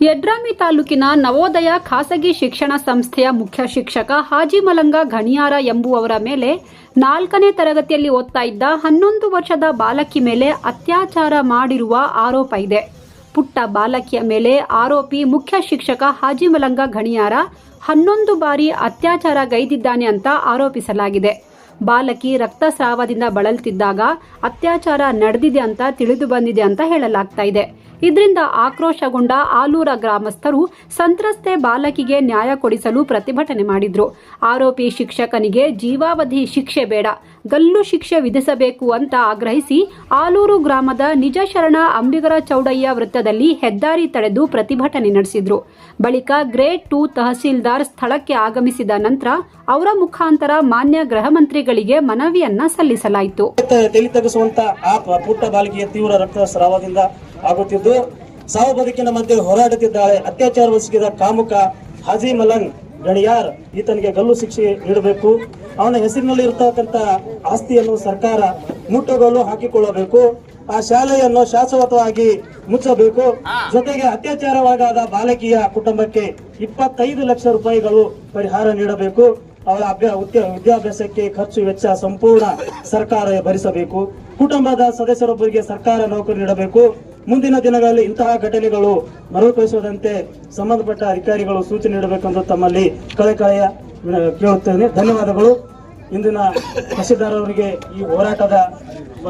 ಯಡ್ರಾಮಿ ತಾಲೂಕಿನ ನವೋದಯ ಖಾಸಗಿ ಶಿಕ್ಷಣ ಸಂಸ್ಥೆಯ ಮುಖ್ಯ ಶಿಕ್ಷಕ ಹಾಜಿ ಮಲಂಗ ಘಣಿಯಾರ ಎಂಬುವವರ ಮೇಲೆ ನಾಲ್ಕನೇ ತರಗತಿಯಲ್ಲಿ ಓದ್ತಾ ಇದ್ದ ಹನ್ನೊಂದು ವರ್ಷದ ಬಾಲಕಿ ಮೇಲೆ ಅತ್ಯಾಚಾರ ಮಾಡಿರುವ ಆರೋಪ ಇದೆ. ಪುಟ್ಟ ಬಾಲಕಿಯ ಮೇಲೆ ಆರೋಪಿ ಮುಖ್ಯ ಶಿಕ್ಷಕ ಹಾಜಿ ಮಲಂಗ ಘಣಿಯಾರ ಹನ್ನೊಂದು ಬಾರಿ ಅತ್ಯಾಚಾರ ಗೈದಿದ್ದಾನೆ ಅಂತ ಆರೋಪಿಸಲಾಗಿದೆ. ಬಾಲಕಿ ರಕ್ತಸ್ರಾವದಿಂದ ಬಳಲ್ತಿದ್ದಾಗ ಅತ್ಯಾಚಾರ ನಡೆದಿದೆ ಅಂತ ತಿಳಿದು ಬಂದಿದೆ ಅಂತ ಹೇಳಲಾಗ್ತಾ ಇದೆ. ಇದರಿಂದ ಆಕ್ರೋಶಗೊಂಡ ಆಲೂರ ಗ್ರಾಮಸ್ಥರು ಸಂತ್ರಸ್ತೆ ಬಾಲಕಿಗೆ ನ್ಯಾಯ ಕೊಡಿಸಲು ಪ್ರತಿಭಟನೆ ಮಾಡಿದ್ರು. ಆರೋಪಿ ಶಿಕ್ಷಕನಿಗೆ ಜೀವಾವಧಿ ಶಿಕ್ಷೆ ಬೇಡ, ಗಲ್ಲು ಶಿಕ್ಷೆ ವಿಧಿಸಬೇಕು ಅಂತ ಆಗ್ರಹಿಸಿ ಆಲೂರು ಗ್ರಾಮದ ನಿಜ ಶರಣ ಅಂಬಿಗರ ಚೌಡಯ್ಯ ವೃತ್ತದಲ್ಲಿ ಹೆದ್ದಾರಿ ತಡೆದು ಪ್ರತಿಭಟನೆ ನಡೆಸಿದ್ರು. ಬಳಿಕ ಗ್ರೇಡ್ ಟು ತಹಸೀಲ್ದಾರ್ ಸ್ಥಳಕ್ಕೆ ಆಗಮಿಸಿದ ನಂತರ ಅವರ ಮುಖಾಂತರ ಮಾನ್ಯ ಗೃಹ ಮಂತ್ರಿಗಳಿಗೆ ಮನವಿಯನ್ನ ಸಲ್ಲಿಸಲಾಯಿತು. ಪುಟ್ಟ ಬಾಲಿಕೆಯ ತೀವ್ರ ರಕ್ತಸ್ರಾವದಿಂದ ಆಗುತ್ತಿದ್ದು. ಸಾವು ಬದುಕಿನ ಮಧ್ಯೆ ಹೋರಾಡುತ್ತಿದ್ದಾಳೆ. ಅತ್ಯಾಚಾರವೆಸಗಿದ ಕಾಮುಕ ಹಾಜಿ ಮಲನ್ ಗಣಿಯಾರ್. ಈತನಿಗೆ ಗಲ್ಲು ಶಿಕ್ಷೆ ನೀಡಬೇಕು. ಅವನ ಹೆಸರಿನಲ್ಲಿ ಇರತಕ್ಕಂತ ಆಸ್ತಿಯನ್ನು ಸರ್ಕಾರ ಮುಟ್ಟುಗೋಲು ಹಾಕಿಕೊಳ್ಳಬೇಕು. ಆ ಶಾಲೆಯನ್ನು ಶಾಶ್ವತವಾಗಿ ಮುಚ್ಚಬೇಕು. ಜೊತೆಗೆ ಅತ್ಯಾಚಾರವಾಗಾದ ಬಾಲಕಿಯ ಕುಟುಂಬಕ್ಕೆ ಇಪ್ಪತ್ತೈದು ಲಕ್ಷ ರೂಪಾಯಿಗಳು ಪರಿಹಾರ ನೀಡಬೇಕು. ಅವರ ವಿದ್ಯಾಭ್ಯಾಸಕ್ಕೆ ಖರ್ಚು ವೆಚ್ಚ ಸಂಪೂರ್ಣ ಸರ್ಕಾರ ಭರಿಸಬೇಕು. ಕುಟುಂಬದ ಸದಸ್ಯರೊಬ್ಬರಿಗೆ ಸರ್ಕಾರ ನೌಕರಿ ನೀಡಬೇಕು. ಮುಂದಿನ ದಿನಗಳಲ್ಲಿ ಇಂತಹ ಘಟನೆಗಳು ಮರುಕಳಿಸದಂತೆ ಸಂಬಂಧಪಟ್ಟ ಅಧಿಕಾರಿಗಳು ಸೂಚನೆ ನೀಡಬೇಕೆಂದು ತಮ್ಮಲ್ಲಿ ಕಳೆಕಳೆಯ ಕೇಳುತ್ತೇನೆ. ಧನ್ಯವಾದಗಳು. ಇಂದಿನ ತಹಸೀಲ್ದಾರವರಿಗೆ ಈ ಹೋರಾಟದ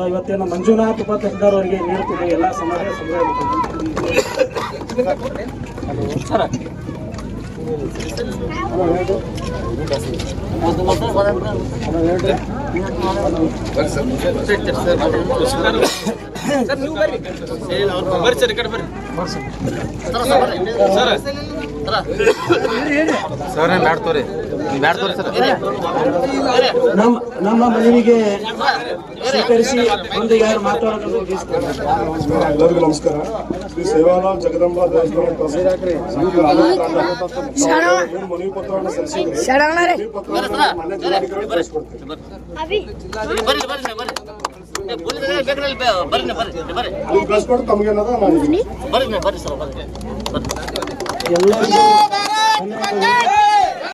ಇವತ್ತಿನ ಮಂಜುನಾಥ್ ಉಪ ತಹಸೀಲ್ದಾರ್ ಅವರಿಗೆ ನೀಡುತ್ತಿದೆ ಎಲ್ಲ ಸಮಾಜ ಸಮುದಾಯ ಬರ್ರಿ ಸರ್ ಈ ಕಡೆ ಬರ್ರಿ ಸರ್ ಸರ್ ತೋರಿ ಬ್ಯಾಡ್ ತೋರಿ ಸರ್ ನಮ್ಮ ನಮ್ಮ ಮನವಿಗೆ ಸ್ವೀಕರಿಸಿ ಒಂದು ಯಾರು ಮಾತಾಡೋದು ಎಲ್ಲರಿಗೂ ನಮಸ್ಕಾರ. ಶ್ರೀ ಸೇವಾಲಾಲ್ ಜಗದಂಬಾ ದೇವಸ್ಥಾನ ಮನವಿ ಪತ್ರವನ್ನು ಸಲ್ಲಿಸಿದ್ರೆ? ಮನವಿ ಪತ್ರವನ್ನು ಮಾನ್ಯ ಜಿಲ್ಲಾಧಿಕಾರಿ ಕಳಿಸ್ಕೊಡ್ತೀವಿ ಬರ್ರಿ ಬರ್ರಿ ಸರ್ ಬರ್ರಿ.